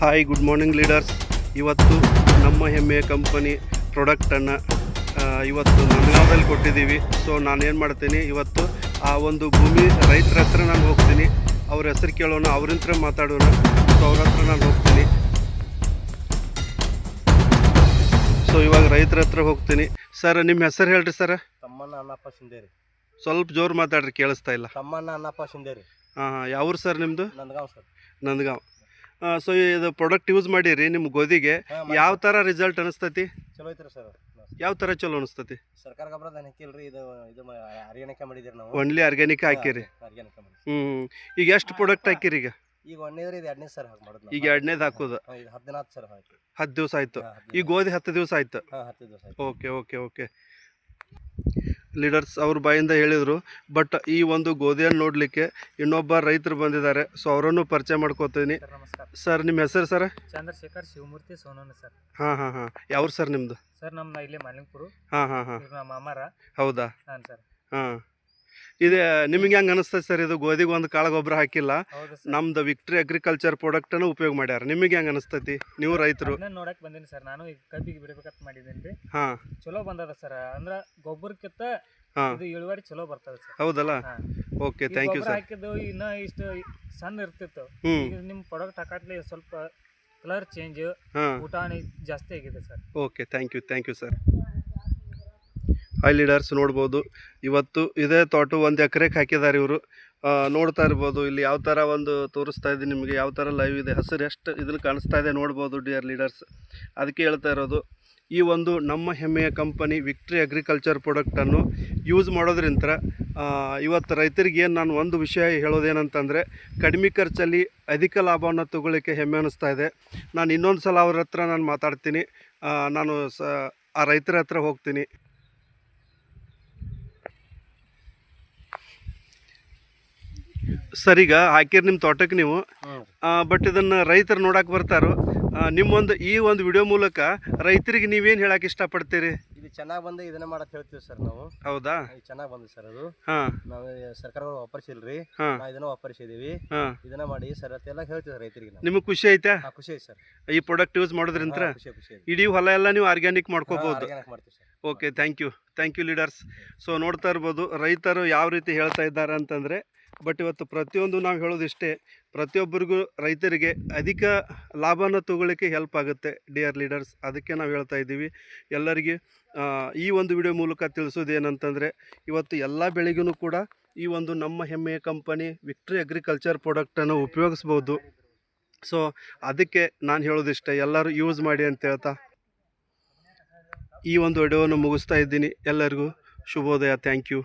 Hi good morning leaders ಇವತ್ತು ನಮ್ಮ ಹೆಮ್ಮೆಯ ಕಂಪನಿ ಪ್ರಾಡಕ್ಟನ್ನು ಇವತ್ತು ನಂದಗಾಂವದಲ್ಲಿ ಕೊಟ್ಟಿದ್ದೀವಿ. ಸೊ ನಾನು ಏನು ಮಾಡ್ತೀನಿ ಇವತ್ತು ಆ ಒಂದು ಭೂಮಿ ರೈತರ ಹತ್ರ ನಾನು ಹೋಗ್ತೀನಿ. ಅವ್ರ ಹೆಸರು ಕೇಳೋಣ ಅವ್ರ ಹತ್ರ ಮಾತಾಡೋಣ. ಸೊ ಅವ್ರ ಹತ್ರ ನಾನು ಹೋಗ್ತೀನಿ. ಸೊ ಇವಾಗ ರೈತರ ಹತ್ರ ಹೋಗ್ತೀನಿ. ಸರ್ ನಿಮ್ಮ ಹೆಸರು ಹೇಳ್ರಿ ಸರ್ ತಮ್ಮಣ್ಣ ಅನ್ನಪ್ಪ ಸಿಂಧೇರಿ ಸ್ವಲ್ಪ ಜೋರು ಮಾತಾಡ್ರಿ ಕೇಳಿಸ್ತಾ ಇಲ್ಲ. ತಮ್ಮಣ್ಣ ಅನ್ನಪ್ಪ ಸಿಂಧೇರಿ ಹಾಂ ಹಾಂ ಯಾವ್ರು ಸರ್ ನಿಮ್ಮದು ನಂದಗಾಂವ್ ಸರ್ ನಂದಗಾಂವ್. ಸೊ ಇದು ಪ್ರಾಡಕ್ಟ್ ಯೂಸ್ ಮಾಡಿರಿ ನಿಮ್ಮ ಗೋಧಿಗೆ. ಯಾವ ಥರ ರಿಸಲ್ಟ್ ಅನಿಸ್ತತಿ? ಚಲೋ ಐತ್ರಿ ಸರ್. ಯಾವ ಥರ ಚಲೋ ಅನಿಸ್ತತಿ? ಸರ್ಕಾರ ಗೊಬ್ಬರ ಹಾಕಿಲ್ರಿ ಇದು ಇದು ಆರ್ಗ್ಯಾನಿಕ ಮಾಡಿದಿರಿ ನಾವು. ಒನ್ಲಿ ಆರ್ಗ್ಯಾನಿಕ್ ಹಾಕಿರಿ. ಮಾಡಿ ಹ್ಞೂ ಈಗ ಎಷ್ಟು ಪ್ರಾಡಕ್ಟ್ ಹಾಕಿರಿ ಈಗ? ಈಗ ಒಂದೇದ್ರಿ ಇದು ಎರಡನೇ ಸರ್ ಹಾಕಿ ಮಾಡೋದು ಈಗ ಎರಡನೇದು ಹಾಕೋದು. ಹದಿನಾಲ್ಕು ಸರ್ ಹಾಕಿ. ಹತ್ತು ದಿವಸ ಆಯಿತು. ಈ ಗೋಧಿ ಹತ್ತು ದಿವಸ ಆಯಿತು. ಹಾ ಹತ್ತು ದಿವಸ ಆಯ್ತು. ಓಕೆ ಓಕೆ ಓಕೆ ಲೀಡರ್ಸ್ ಅವ್ರ ಬಾಯಿಂದ ಹೇಳಿದರು. ಬಟ್ ಈ ಒಂದು ಗೋಧಿಯನ್ನು ನೋಡಲಿಕ್ಕೆ ಇನ್ನೊಬ್ಬ ರೈತರು ಬಂದಿದ್ದಾರೆ. ಸೊ ಅವರನ್ನು ಪರಿಚಯ ಮಾಡ್ಕೋತೀನಿ. ಸರ್ ನಮಸ್ಕಾರ. ಸರ್ ನಿಮ್ಮ ಹೆಸರು ಸರ್ ಚಂದ್ರಶೇಖರ್ ಶಿವಮೂರ್ತಿ ಸೋನೋನ ಸರ್. ಹಾಂ ಹಾಂ ಹಾಂ. ಯಾವ್ರು ಸರ್ ನಿಮ್ಮದು ಸರ್ ನಮ್ಮ ಇಲ್ಲಿ ಮಾಲಿಂಗ್ಪುರು. ಹಾಂ ಹಾಂ ಹಾಂ. ನಮ್ಮ ಅಮ್ಮಾರ ಹೌದಾ? ಹಾಂ ಸರ್. ಹಾಂ. ಇದು ನಿಮಗೆ ಹೆಂಗ್ ಅನಿಸ್ತದೆ ಸರ್ ಇದು ಗೋಧಿಗೆ ಒಂದು ಕಾಳು ಗೊಬ್ಬರ ಹಾಕಿಲ್ಲ? ನಮ್ದು ವಿಕ್ಟ್ರಿ ಅಗ್ರಿಕಲ್ಚರ್ ಪ್ರಾಡಕ್ಟನ್ನು ಉಪಯೋಗ ಮಾಡ್ಯಾರ. ನಿಮಗೆ ಹೆಂಗೆ ಅನಿಸ್ತೈತಿ ನೀವು ರೈತರು? ನೋಡಕ್ ಬಂದೀನಿ ಸರ್. ನಾನು ಈಗ ಕಬ್ಬಿಗೆ ಬಿಡಬೇಕಂತ ಮಾಡಿದ್ದೀನಿ ರೀ. ಹಾಂ. ಚಲೋ ಬಂದದ ಸರ್. ಅಂದ್ರ ಗೊಬ್ಬರಕ್ಕಿಂತ ಹಾಂ. ಇದು ಇಳುವರಿ ಚಲೋ ಬರ್ತದೆ ಸರ್. ಹೌದಲ್ಲ? ಓಕೆ ಈ ಥ್ಯಾಂಕ್ ಯು ಸರ್ ಹಾಕಿದ್ದು ಇನ್ನ ಇಷ್ಟು ಸಣ್ಣ ಇರ್ತಿತ್ತು. ಈಗ ನಿಮ್ಮ ಪ್ರಾಡಕ್ಟ್ ಹಾಕತ್ಲೆ ಸ್ವಲ್ಪ ಕಲರ್ ಚೇಂಜ್ ಹಾಂ. ಊಟಾಣಿ ಜಾಸ್ತಿ ಆಗಿದೆ sir. Okay thank you thank you sir hi leaders ನೋಡ್ಬೋದು. ಇವತ್ತು ಇದೇ ತೋಟು ಒಂದು ಎಕರೆಗೆ ಹಾಕಿದ್ದಾರೆ ಇವರು. ನೋಡ್ತಾ ಇರ್ಬೋದು. ಇಲ್ಲಿ ಯಾವ ಥರ ಒಂದು ತೋರಿಸ್ತಾ ಇದ್ದೀನಿ ನಿಮಗೆ, ಯಾವ ಥರ ಲೈವ್ ಇದೆ, ಹಸಿರು ಎಷ್ಟು ಇದನ್ನು ಕಾಣಿಸ್ತಾ ಇದೆ ನೋಡ್ಬೋದು ಡಿಯರ್ ಲೀಡರ್ಸ್ ಅದಕ್ಕೆ ಹೇಳ್ತಾ ಇರೋದು, ಈ ಒಂದು ನಮ್ಮ ಹೆಮ್ಮೆಯ ಕಂಪನಿ ವಿಕ್ಟ್ರಿ ಅಗ್ರಿಕಲ್ಚರ್ ಪ್ರಾಡಕ್ಟನ್ನು ಯೂಸ್ ಮಾಡೋದ್ರಿಂದ ಇವತ್ತು ರೈತರಿಗೆ ಏನು ನಾನು ಒಂದು ವಿಷಯ ಹೇಳೋದೇನಂತಂದರೆ, ಕಡಿಮೆ ಖರ್ಚಲ್ಲಿ ಅಧಿಕ ಲಾಭವನ್ನು ತಗೊಳ್ಳಿಕ್ಕೆ ಹೆಮ್ಮೆ ಅನ್ನಿಸ್ತಾ ಇದೆ. ನಾನು ಇನ್ನೊಂದು ಸಲ ಅವ್ರ ಹತ್ರ ನಾನು ಮಾತಾಡ್ತೀನಿ. ನಾನು ಸ, ಆ ರೈತರ ಹತ್ರ ಹೋಗ್ತೀನಿ. ಸರ್ ಈಗ ಹಾಕಿರಿ ನಿಮ್ಮ ತೋಟಕ್ಕೆ ನೀವು. ಬಟ್ ಇದನ್ನು ರೈತರು ನೋಡಕ್ಕೆ ಬರ್ತಾರೋ ನಿಮ್ಮೊಂದು ಈ ಒಂದು ವಿಡಿಯೋ ಮೂಲಕ ರೈತರಿಗೆ ನೀವೇನು ಹೇಳಕ್ಕೆ ಇಷ್ಟಪಡ್ತೀರಿ? ಇದು ಚೆನ್ನಾಗಿ ಬಂದ ಇದನ್ನ ಮಾಡಕ್ಕೆ ಹೇಳ್ತೀವಿ ಸರ್ ನಾವು. ಹೌದಾ? ಇದು ಚೆನ್ನಾಗಿ ಬಂದು ಸರ್ ಅದು. ಹಾಂ. ನಾವು ಸರ್ಕಾರ ವಾಪರ್ಸಿಲ್ರಿ ಇದನ್ನ ವಾಪರಿಸಿದೀವಿ ಇದನ್ನ ಮಾಡಿ ಸರ್ ಎಲ್ಲ ಹೇಳ್ತೀವಿ ರೈತರಿಗೆ ನಿಮಗೆ ಖುಷಿ ಐತೆ? ಖುಷಿ ಐತೆ ಸರ್. ಈ ಪ್ರಾಡಕ್ಟ್ ಯೂಸ್ ಮಾಡೋದ್ರಿಂದ ಇಡೀ ಹೊಲ ಎಲ್ಲ ನೀವು ಆರ್ಗ್ಯಾನಿಕ್ ಮಾಡ್ಕೋಬಹುದು ಮಾಡ್ಕೋಬೋದು ಮಾಡ್ತೀವಿ sir. Okay thank you thank you leaders so ನೋಡ್ತಾ ಇರ್ಬೋದು ರೈತರು ಯಾವ ರೀತಿ ಹೇಳ್ತಾ ಇದ್ದಾರೆ ಅಂತಂದರೆ ಬಟ್ ಇವತ್ತು ಪ್ರತಿಯೊಂದು ನಾವು ಹೇಳೋದಿಷ್ಟೇ ಪ್ರತಿಯೊಬ್ಬರಿಗೂ ರೈತರಿಗೆ ಅಧಿಕ ಲಾಭನ ತಗೊಳ್ಳಿಕ್ಕೆ ಹೆಲ್ಪ್ ಆಗುತ್ತೆ ಡಿಯರ್ ಲೀಡರ್ಸ್ ಅದಕ್ಕೆ ನಾವು ಹೇಳ್ತಾ ಇದ್ದೀವಿ. ಎಲ್ಲರಿಗೆ ಈ ಒಂದು ವಿಡಿಯೋ ಮೂಲಕ ತಿಳಿಸೋದು ಏನಂತಂದರೆ, ಇವತ್ತು ಎಲ್ಲ ಬೆಳೆಗೂ ಕೂಡ ಈ ಒಂದು ನಮ್ಮ ಹೆಮ್ಮೆಯ ಕಂಪನಿ ವಿಕ್ಟ್ರಿ ಅಗ್ರಿಕಲ್ಚರ್ ಪ್ರಾಡಕ್ಟನ್ನು ಉಪಯೋಗಿಸ್ಬೋದು. ಸೊ ಅದಕ್ಕೆ ನಾನು ಹೇಳೋದಿಷ್ಟೇ ಎಲ್ಲರೂ ಯೂಸ್ ಮಾಡಿ ಅಂತ ಹೇಳ್ತಾ. ಈ ಒಂದು ವಿಡಿಯೋವನ್ನು ಮುಗಿಸ್ತಾ ಇದ್ದೀನಿ. ಎಲ್ಲರಿಗೂ ಶುಭೋದಯ. Thank you